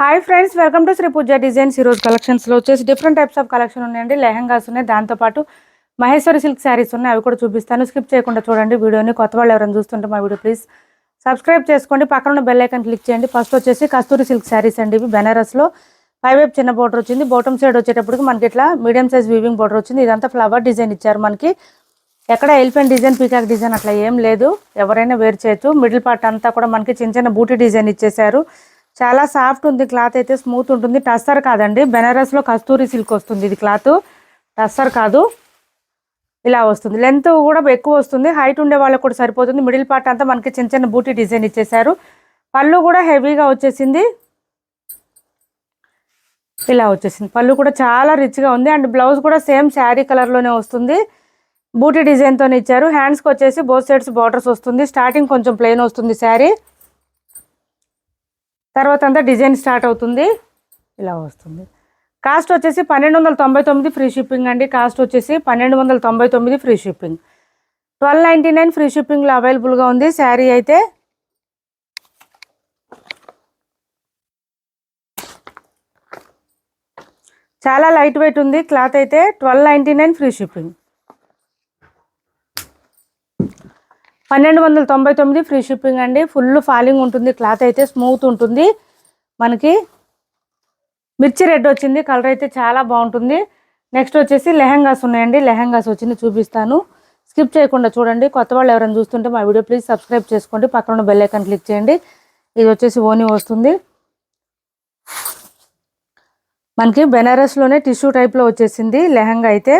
Hi friends welcome to Shri Pooja designs ఈరోజు కలెక్షన్స్లో వచ్చేసి డిఫరెంట్ టైప్స్ ఆఫ్ కలెక్షన్ ఉన్నాయండి. లెహంగాస్ ఉన్నాయి. దాంతోపాటు మహేశ్వరి సిల్క్ శారీస్ ఉన్నాయి. అవి కూడా చూపిస్తాను. స్కిప్ చేయకుండా చూడండి వీడియోని. కొత్త వాళ్ళు ఎవరైనా చూస్తుంటే మా వీడియో ప్లీజ్ సబ్స్క్రైబ్ చేసుకోండి. పక్కన ఉన్న బెల్ ఐకాన్ క్లిక్ చేయండి. ఫస్ట్ వచ్చేసి కస్తూరి సిల్క్ శారీస్ అండి ఇవి. బెనారస్లో ఫైవ్ వైపు చిన్న బోర్డర్ వచ్చింది. బాటమ్ సైడ్ వచ్చేటప్పటికి మనకి ఇట్లా మీడియం సైజ్ వీవింగ్ బోర్డర్ వచ్చింది. ఇదంతా ఫ్లవర్ డిజైన్ ఇచ్చారు మనకి. ఎక్కడ ఎలిఫెంట్ డిజైన్ పీకాక్ డిజైన్ అట్లా ఏం లేదు. ఎవరైనా వేర్ చేయొచ్చు. మిడిల్ పార్ట్ అంతా కూడా మనకి చిన్న చిన్న బూటీ డిజైన్ ఇచ్చేసారు చాలా సాఫ్ట్ ఉంది క్లాత్ అయితే స్మూత్ ఉంటుంది. టస్సర్ కాదండి. బెనారస్లో కస్తూరి సిల్క్ వస్తుంది ఇది క్లాత్. టస్సర్ కాదు. ఇలా వస్తుంది. లెంత్ కూడా ఎక్కువ వస్తుంది. హైట్ ఉండే వాళ్ళకి కూడా సరిపోతుంది. మిడిల్ పార్ట్ అంతా మనకి చిన్న చిన్న బూటీ డిజైన్ ఇచ్చేసారు పళ్ళు కూడా హెవీగా వచ్చేసింది. ఇలా వచ్చేసింది. పళ్ళు కూడా చాలా రిచ్గా ఉంది. అండ్ బ్లౌజ్ కూడా సేమ్ శారీ కలర్లోనే వస్తుంది. బూటీ డిజైన్తో ఇచ్చారు. హ్యాండ్స్కి వచ్చేసి బోత్ సైడ్స్ బార్డర్స్ వస్తుంది. స్టార్టింగ్ కొంచెం ప్లెయిన్ వస్తుంది శారీ. తర్వాత అంతా డిజైన్ స్టార్ట్ అవుతుంది. ఇలా వస్తుంది. కాస్ట్ వచ్చేసి పన్నెండు వందల తొంభై తొమ్మిది ఫ్రీ షిప్పింగ్ అండి. కాస్ట్ వచ్చేసి పన్నెండు వందల తొంభై తొమ్మిది free shipping. Twelve ninety nine free షిప్పింగ్లో అవైలబుల్గా ఉంది. శారీ అయితే చాలా లైట్ వెయిట్ ఉంది. క్లాత్ అయితే twelve ninety nine free shipping. పన్నెండు వందల తొంభై తొమ్మిది ఫ్రీ షిప్పింగ్ అండి. ఫుల్ ఫాలింగ్ ఉంటుంది. క్లాత్ అయితే స్మూత్ ఉంటుంది. మనకి మిర్చి రెడ్ వచ్చింది. కలర్ అయితే చాలా బాగుంటుంది. నెక్స్ట్ వచ్చేసి లెహంగాస్ ఉన్నాయండి. లెహంగాస్ వచ్చింది చూపిస్తాను. స్కిప్ చేయకుండా చూడండి. కొత్త వాళ్ళు ఎవరైనా చూస్తుంటే మా వీడియో ప్లీజ్ సబ్స్క్రైబ్ చేసుకోండి. పక్కన ఉన్న బెల్ ఐకాన్ క్లిక్ చేయండి. ఇది వచ్చేసి ఓనీ వస్తుంది. మనకి బెనారస్లోనే టిష్యూ టైప్లో వచ్చేసింది లెహంగా అయితే.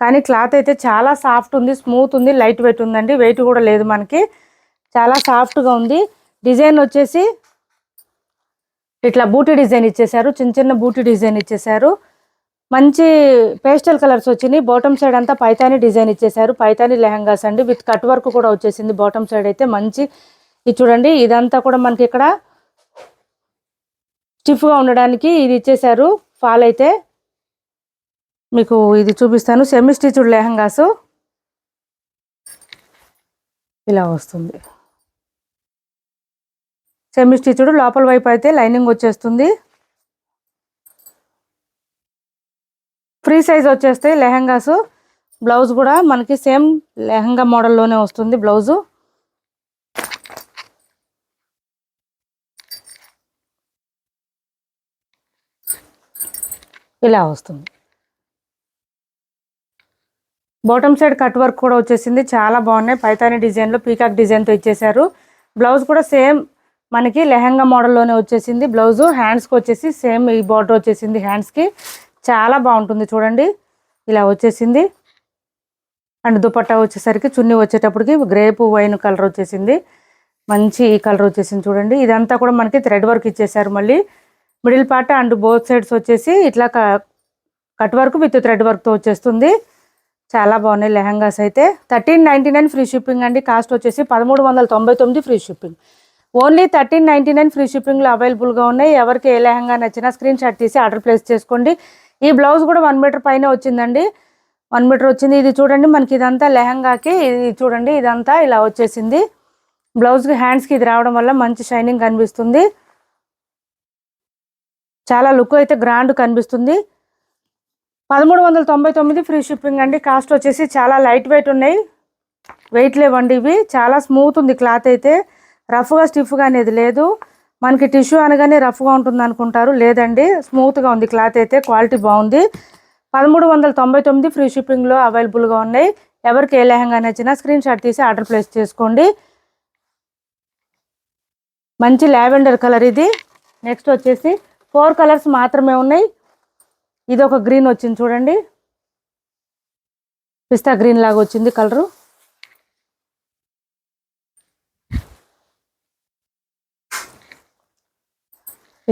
కానీ క్లాత్ అయితే చాలా సాఫ్ట్ ఉంది స్మూత్ ఉంది లైట్ వెయిట్ ఉందండి వెయిట్ కూడా లేదు మనకి. చాలా సాఫ్ట్గా ఉంది. డిజైన్ వచ్చేసి ఇట్లా బూటీ డిజైన్ ఇచ్చేసారు చిన్న చిన్న బూటీ డిజైన్ ఇచ్చేసారు మంచి పేస్టల్ కలర్స్ వచ్చినాయి. బాటమ్ సైడ్ అంతా పైతాని డిజైన్ ఇచ్చేసారు పైతాని లెహంగాస్ అండి విత్ కట్ వర్క్ కూడా వచ్చేసింది బాటమ్ సైడ్ అయితే మంచి. ఇది చూడండి ఇదంతా కూడా మనకి ఇక్కడ స్టిఫ్గా ఉండడానికి ఇది ఇచ్చేసారు ఫాల్ అయితే. మీకు ఇది చూపిస్తాను. సెమీ స్టిచ్డ్ లెహంగాస్ ఇలా వస్తుంది. సెమీ స్టిచ్డ్ లోపల వైపు అయితే లైనింగ్ వచ్చేస్తుంది. ఫ్రీ సైజ్ వచ్చేస్తాయి లెహంగాస్ బ్లౌజ్ కూడా మనకి సేమ్ లెహంగా మోడల్లోనే వస్తుంది బ్లౌజు ఇలా వస్తుంది. బాటమ్ సైడ్ కట్ వర్క్ కూడా వచ్చేసింది. చాలా బాగున్నాయి. పైతాని డిజైన్లో పీకాక్ డిజైన్తో ఇచ్చేసారు బ్లౌజ్ కూడా సేమ్ మనకి లెహంగా మోడల్లోనే వచ్చేసింది. బ్లౌజ్ హ్యాండ్స్కి వచ్చేసి సేమ్ ఈ బార్డర్ వచ్చేసింది హ్యాండ్స్కి. చాలా బాగుంటుంది చూడండి. ఇలా వచ్చేసింది. అండ్ దుపట్టా వచ్చేసరికి చున్నీ వచ్చేటప్పటికి గ్రేప్ వైన్ కలర్ వచ్చేసింది. మంచి ఈ కలర్ వచ్చేసింది చూడండి. ఇదంతా కూడా మనకి థ్రెడ్ వర్క్ ఇచ్చేసారు మళ్ళీ. Middle part and both sides వచ్చేసి ఇట్లా కట్ వర్క్ విత్ థ్రెడ్ వర్క్తో వచ్చేస్తుంది. చాలా బాగున్నాయి లెహంగాస్ అయితే. Thirteen ninety nine free shipping అండి. కాస్ట్ వచ్చేసి పదమూడు వందల తొంభై తొమ్మిది free shipping. Only thirteen ninety nine free షిప్పింగ్లో అవైలబుల్గా ఉన్నాయి. ఎవరికి ఏ లెహంగా నచ్చినా స్క్రీన్ షాట్ తీసి ఆర్డర్ ప్లేస్ చేసుకోండి. ఈ బ్లౌజ్ కూడా వన్ మీటర్ పైన వచ్చిందండి. వన్ మీటర్ వచ్చింది. ఇది చూడండి మనకి ఇదంతా లెహంగాకి ఇది చూడండి ఇదంతా ఇలా వచ్చేసింది. బ్లౌజ్కి హ్యాండ్స్కి ఇది రావడం వల్ల మంచి షైనింగ్ కనిపిస్తుంది. చాలా లుక్ అయితే గ్రాండ్ కనిపిస్తుంది. పదమూడు వందల తొంభై తొమ్మిది ఫ్రీ షిప్పింగ్ అండి. కాస్ట్ వచ్చేసి చాలా లైట్ వెయిట్ ఉన్నాయి. వెయిట్ లేవండి ఇవి. చాలా స్మూత్ ఉంది క్లాత్ అయితే. రఫ్గా స్టిఫ్గా అనేది లేదు. మనకి టిష్యూ అనగానే రఫ్గా ఉంటుంది అనుకుంటారు. లేదండి. స్మూత్గా ఉంది క్లాత్ అయితే. క్వాలిటీ బాగుంది. పదమూడు వందల తొంభై తొమ్మిది ఫ్రీ షిప్పింగ్లో అవైలబుల్గా ఉన్నాయి. ఎవరికి ఏ లెహంగా నచ్చినా స్క్రీన్ షాట్ తీసి ఆర్డర్ ప్లేస్ చేసుకోండి. మంచి లావెండర్ కలర్ ఇది. నెక్స్ట్ వచ్చేసి ఫోర్ కలర్స్ మాత్రమే ఉన్నాయి. ఇది ఒక గ్రీన్ వచ్చింది చూడండి. పిస్తా గ్రీన్ లాగా వచ్చింది కలరు.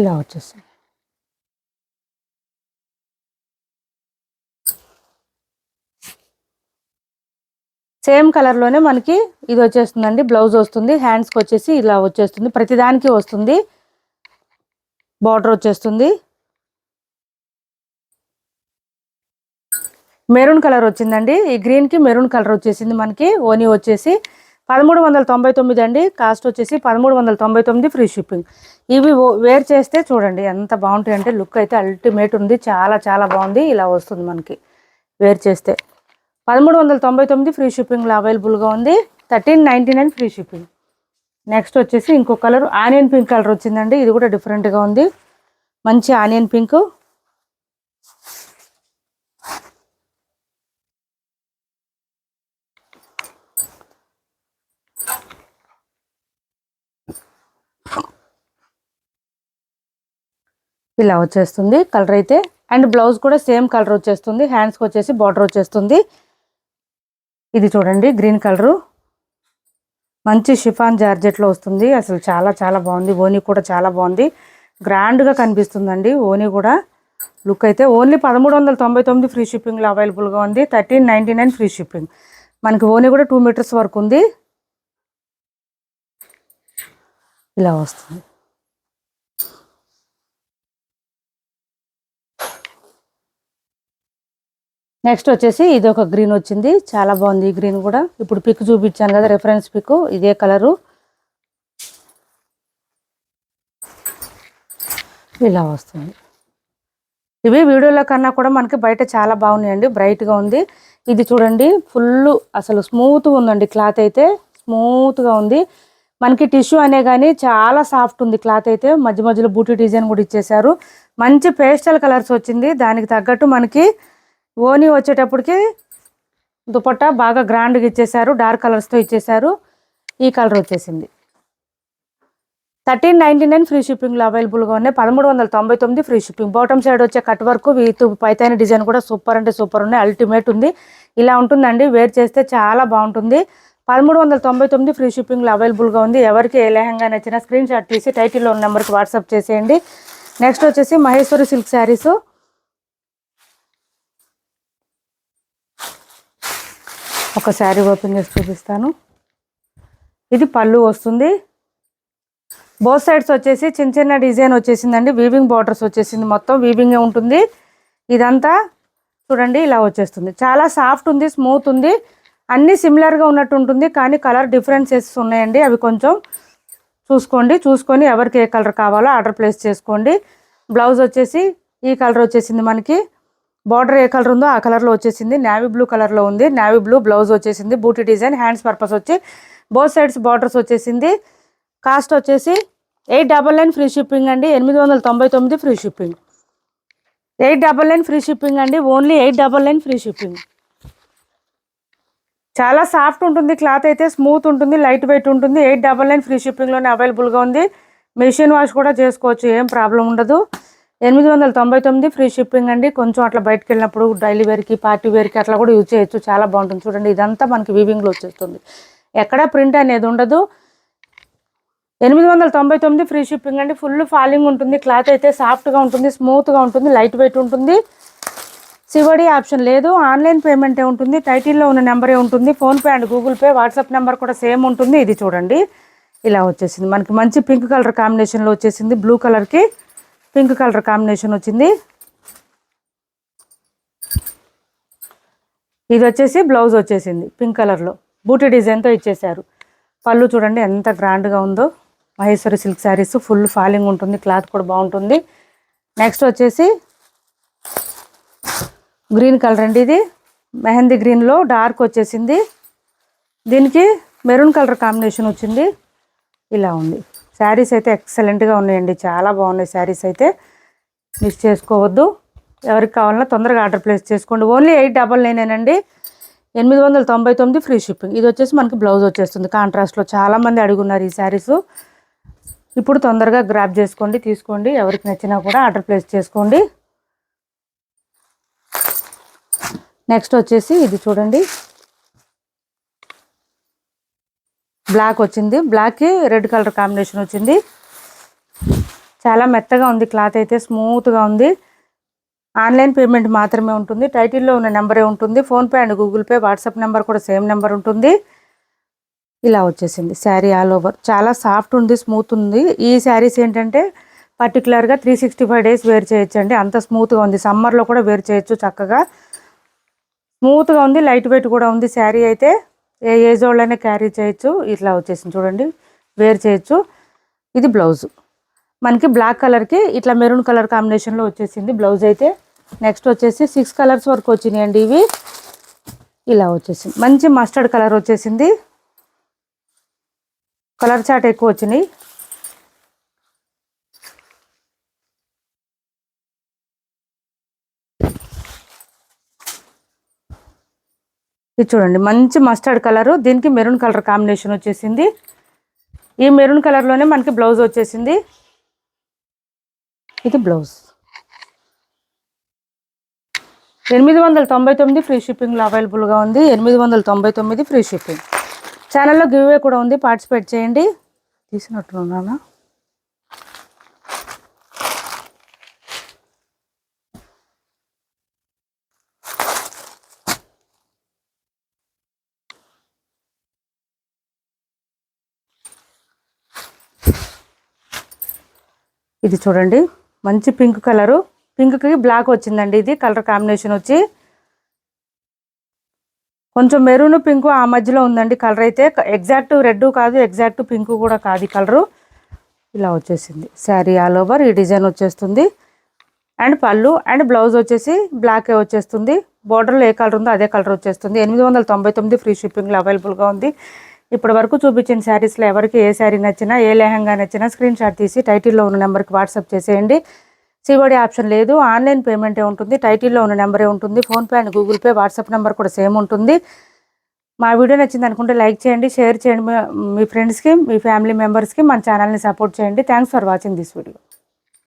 ఇలా వచ్చేస్తుంది సేమ్ కలర్లోనే మనకి ఇది వచ్చేస్తుందండి. బ్లౌజ్ వస్తుంది. హ్యాండ్స్కి వచ్చేసి ఇలా వచ్చేస్తుంది. ప్రతిదానికి వస్తుంది. బార్డర్ వచ్చేస్తుంది. మెరూన్ కలర్ వచ్చిందండి. ఈ గ్రీన్కి మెరూన్ కలర్ వచ్చేసింది మనకి. ఓనీ వచ్చేసి పదమూడు వందల తొంభై తొమ్మిది అండి. కాస్ట్ వచ్చేసి పదమూడు వందల తొంభై తొమ్మిది ఫ్రీ షిప్పింగ్. ఇవి వేర్ చేస్తే చూడండి ఎంత బాగుంటాయి అంటే లుక్ అయితే అల్టిమేట్ ఉంది. చాలా చాలా బాగుంది. ఇలా వస్తుంది మనకి వేర్ చేస్తే. పదమూడు వందల తొంభై తొమ్మిది ఫ్రీ షిప్పింగ్లో అవైలబుల్గా ఉంది. Thirteen ninety nine free shipping. Next వచ్చేసి ఇంకో కలర్ ఆనియన్ పింక్ కలర్ వచ్చిందండి. ఇది కూడా డిఫరెంట్గా ఉంది. మంచి ఆనియన్ పింక్. ఇలా వచ్చేస్తుంది. కలర్ అయితే అండ్ బ్లౌజ్ కూడా సేమ్ కలర్ వచ్చేస్తుంది. హ్యాండ్స్కి వచ్చేసి బార్డర్ వచ్చేస్తుంది. ఇది చూడండి గ్రీన్ కలరు మంచి షిఫాన్ జార్జెట్లో వస్తుంది. అసలు చాలా చాలా బాగుంది. ఓనీ కూడా చాలా బాగుంది. గ్రాండ్గా కనిపిస్తుందండి. ఓనీ కూడా. లుక్ అయితే ఓన్లీ పదమూడు వందల తొంభై తొమ్మిది ఫ్రీ షిప్పింగ్లో అవైలబుల్గా ఉంది. Thirteen ninety nine free shipping మనకి ఓనీ కూడా టూ మీటర్స్ వరకు ఉంది. ఇలా వస్తుంది. నెక్స్ట్ వచ్చేసి ఇది ఒక గ్రీన్ వచ్చింది. చాలా బాగుంది ఈ గ్రీన్ కూడా. ఇప్పుడు పిక్ చూపించాను కదా రిఫరెన్స్ పిక్ ఇదే కలరు. ఇలా వస్తుంది. ఇవి వీడియోలో కన్నా కూడా మనకి బయట చాలా బాగున్నాయండి. బ్రైట్గా ఉంది. ఇది చూడండి ఫుల్ అసలు స్మూత్గా ఉందండి క్లాత్ అయితే. స్మూత్గా ఉంది. మనకి టిష్యూ అనే కానీ చాలా సాఫ్ట్ ఉంది క్లాత్ అయితే. మధ్య మధ్యలో బూటీ డిజైన్ కూడా ఇచ్చేసారు మంచి పేస్టల్ కలర్స్ వచ్చింది. దానికి తగ్గట్టు మనకి ఓనీ వచ్చేటప్పటికి దుపట్టా బాగా గ్రాండ్గా ఇచ్చేసారు డార్క్ కలర్స్తో ఇచ్చేసారు ఈ కలర్ వచ్చేసింది. థర్టీన్ నైంటీ నైన్ ఫ్రీ షిప్పింగ్లో అవైలబుల్గా ఉన్నాయి. పదమూడు వందల తొంభై తొమ్మిది ఫ్రీ షిప్పింగ్ బాటమ్ సైడ్ వచ్చే cut work with Paithani design కూడా సూపర్ అంటే సూపర్ ఉన్నాయి. అల్టిమేట్ ఉంది. ఇలా ఉంటుందండి. వేర్ చేస్తే చాలా బాగుంటుంది. పదమూడు వందల తొంభై తొమ్మిది ఫ్రీ షిప్పింగ్లో అవైలబుల్గా ఉంది. ఎవరికి ఏ లెహంగా నచ్చినా స్క్రీన్ షాట్ తీసి టైటిల్లో ఉన్న నెంబర్కి వాట్సాప్ చేసేయండి. నెక్స్ట్ వచ్చేసి మహేశ్వరి సిల్క్ శారీస్ ఒక శారీ ఓపెన్ చేసి చూపిస్తాను. ఇది పళ్ళు వస్తుంది. బోత్ సైడ్స్ వచ్చేసి చిన్న చిన్న డిజైన్ వచ్చేసిందండి. వీవింగ్ బార్డర్స్ వచ్చేసింది మొత్తం. వీవింగే ఉంటుంది. ఇదంతా చూడండి ఇలా వచ్చేస్తుంది. చాలా సాఫ్ట్ ఉంది స్మూత్ ఉంది. అన్నీ సిమిలర్గా ఉన్నట్టు ఉంటుంది కానీ కలర్ డిఫరెన్సెస్ ఉన్నాయండి. అవి కొంచెం చూసుకోండి. చూసుకొని ఎవరికి ఏ కలర్ కావాలో ఆర్డర్ ప్లేస్ చేసుకోండి. బ్లౌజ్ వచ్చేసి ఈ కలర్ వచ్చేసింది మనకి. బార్డర్ ఏ కలర్ ఉందో ఆ కలర్లో వచ్చేసింది. నావీ బ్లూ కలర్లో ఉంది. నావీ బ్లూ బ్లౌజ్ వచ్చేసింది. బూటీ డిజైన్ హ్యాండ్స్ పర్పస్ వచ్చి బోత్ సైడ్స్ బార్డర్స్ వచ్చేసింది. కాస్ట్ వచ్చేసి eight double nine free shipping అండి. ఎనిమిది వందల తొంభై తొమ్మిది free shipping eight double nine free shipping అండి. Only eight double nine free shipping చాలా సాఫ్ట్ ఉంటుంది. క్లాత్ అయితే స్మూత్ ఉంటుంది. లైట్ వెయిట్ ఉంటుంది. ఎయిట్ డబల్ నైన్ ఫ్రీ షిప్పింగ్లోనే అవైలబుల్గా ఉంది. మెషిన్ వాష్ కూడా చేసుకోవచ్చు. ఏం ప్రాబ్లం ఉండదు. ఎనిమిది వందల తొంభై తొమ్మిది ఫ్రీ షిప్పింగ్ అండి. కొంచెం అట్లా బయటకు వెళ్ళినప్పుడు డైలీ వేర్కి పార్టీ వేర్కి అట్లా కూడా యూజ్ చేయొచ్చు. చాలా బాగుంటుంది చూడండి. ఇదంతా మనకి వీవింగ్లో వచ్చేస్తుంది. ఎక్కడా ప్రింట్ అనేది ఉండదు. ఎనిమిది వందల తొంభై తొమ్మిది ఫ్రీ షిప్పింగ్ అండి. ఫుల్ ఫాలింగ్ ఉంటుంది. క్లాత్ అయితే సాఫ్ట్గా ఉంటుంది స్మూత్గా ఉంటుంది లైట్ వెయిట్ ఉంటుంది. సివడి ఆప్షన్ లేదు. ఆన్లైన్ పేమెంటే ఉంటుంది. టైటిల్లో ఉన్న నెంబరే ఉంటుంది. PhonePe and Google Pay WhatsApp number కూడా సేమ్ ఉంటుంది. ఇది చూడండి. ఇలా వచ్చేసింది. మనకి మంచి పింక్ కలర్ కాంబినేషన్లో వచ్చేసింది. బ్లూ కలర్కి పింక్ కలర్ కాంబినేషన్ వచ్చింది. ఇది వచ్చేసి బ్లౌజ్ వచ్చేసింది పింక్ కలర్లో బూటీ డిజైన్తో ఇచ్చేసారు పళ్ళు చూడండి ఎంత గ్రాండ్గా ఉందో. Maheshwari silk saris full falling ఉంటుంది. క్లాత్ కూడా బాగుంటుంది. నెక్స్ట్ వచ్చేసి గ్రీన్ కలర్ అండి ఇది. మెహందీ గ్రీన్లో డార్క్ వచ్చేసింది. దీనికి మెరూన్ కలర్ కాంబినేషన్ వచ్చింది. ఇలా ఉంది. శారీస్ అయితే ఎక్సలెంట్గా ఉన్నాయండి. చాలా బాగున్నాయి శారీస్ అయితే. మిస్ చేసుకోవద్దు. ఎవరికి కావాలన్నా తొందరగా ఆర్డర్ ప్లేస్ చేసుకోండి. ఓన్లీ ఎయిట్ డబల్ నైనేనండి ఎనిమిది వందల తొంభై తొమ్మిది ఫ్రీ షిప్పింగ్. ఇది వచ్చేసి మనకి బ్లౌజ్ వచ్చేస్తుంది. కాంట్రాస్ట్లో చాలామంది అడుగున్నారు ఈ శారీస్. ఇప్పుడు తొందరగా గ్రాప్ చేసుకోండి తీసుకోండి. ఎవరికి నచ్చినా కూడా ఆర్డర్ ప్లేస్ చేసుకోండి. నెక్స్ట్ వచ్చేసి ఇది చూడండి. బ్లాక్ వచ్చింది. బ్లాక్కి రెడ్ కలర్ కాంబినేషన్ వచ్చింది. చాలా మెత్తగా ఉంది. క్లాత్ అయితే స్మూత్గా ఉంది. ఆన్లైన్ పేమెంట్ మాత్రమే ఉంటుంది. టైటిల్లో ఉన్న నెంబరే ఉంటుంది. PhonePe and Google Pay WhatsApp number కూడా సేమ్ నెంబర్ ఉంటుంది. ఇలా వచ్చేసింది. శారీ ఆల్ ఓవర్ చాలా సాఫ్ట్ ఉంది స్మూత్ ఉంది. ఈ శారీస్ ఏంటంటే పర్టికులర్గా three sixty five days wear చేయొచ్చు అండి అంత స్మూత్గా ఉంది. సమ్మర్లో కూడా వేర్ చేయొచ్చు చక్కగా. స్మూత్గా ఉంది లైట్ వెయిట్ కూడా ఉంది. శారీ అయితే ఏ ఏజ్ వాళ్ళైనా క్యారీ చేయొచ్చు ఇట్లా వచ్చేసింది చూడండి వేర్ చేయొచ్చు. ఇది బ్లౌజ్. మనకి బ్లాక్ కలర్కి ఇట్లా మెరూన్ కలర్ కాంబినేషన్లో వచ్చేసింది బ్లౌజ్ అయితే. నెక్స్ట్ వచ్చేసి సిక్స్ కలర్స్ వరకు వచ్చినాయండి ఇవి. ఇలా వచ్చేసింది. మంచి మస్టర్డ్ కలర్ వచ్చేసింది. కలర్ చాట్ ఎక్కువ వచ్చినాయి. ఇది చూడండి మంచి మస్టర్డ్ కలర్ దీనికి మెరూన్ కలర్ కాంబినేషన్ వచ్చేసింది. ఈ మెరూన్ కలర్లోనే మనకి బ్లౌజ్ వచ్చేసింది. ఇది బ్లౌజ్ ఎనిమిది వందల తొంభై తొమ్మిది ఫ్రీ షిప్పింగ్లో అవైలబుల్గా ఉంది. ఎనిమిది వందల తొంభై తొమ్మిది ఫ్రీ షిప్పింగ్ ఛానల్లో గివ్వే కూడా ఉంది. పార్టిసిపేట్ చేయండి. తీసినట్టున్నానా? ఇది చూడండి. మంచి పింక్ కలరు. పింక్కి బ్లాక్ వచ్చిందండి ఇది. కలర్ కాంబినేషన్ వచ్చి కొంచెం మెరూన్ పింక్ ఆ మధ్యలో ఉందండి కలర్ అయితే. ఎగ్జాక్ట్ రెడ్ కాదు ఎగ్జాక్ట్ పింక్ కూడా కాదు ఈ కలరు. ఇలా వచ్చేసింది. శారీ ఆల్ ఓవర్ ఈ డిజైన్ వచ్చేస్తుంది. అండ్ పళ్ళు అండ్ బ్లౌజ్ వచ్చేసి బ్లాకే వచ్చేస్తుంది. బోర్డర్లో ఏ కలర్ ఉందో అదే కలర్ వచ్చేస్తుంది. ఎనిమిది వందల తొంభై తొమ్మిది ఫ్రీ షిప్పింగ్లో అవైలబుల్గా ఉంది. ఇప్పటి వరకు చూపించిన శారీస్లో ఎవరికి ఏ శారీ నచ్చినా ఏ లెహంగా నచ్చినా స్క్రీన్ షాట్ తీసి టైటిల్లో ఉన్న నెంబర్కి వాట్సాప్ చేసేయండి. సివడి ఆప్షన్ లేదు. ఆన్లైన్ పేమెంటే ఉంటుంది టైటిల్లో ఉన్న నెంబరే ఉంటుంది PhonePe and Google Pay WhatsApp number కూడా సేమ్ ఉంటుంది. మా వీడియో నచ్చింది అనుకుంటే లైక్ చేయండి షేర్ చేయండి మీ- మీ ఫ్రెండ్స్కి మీ ఫ్యామిలీ మెంబర్స్కి మన ఛానల్ని సపోర్ట్ చేయండి. Thanks for watching this video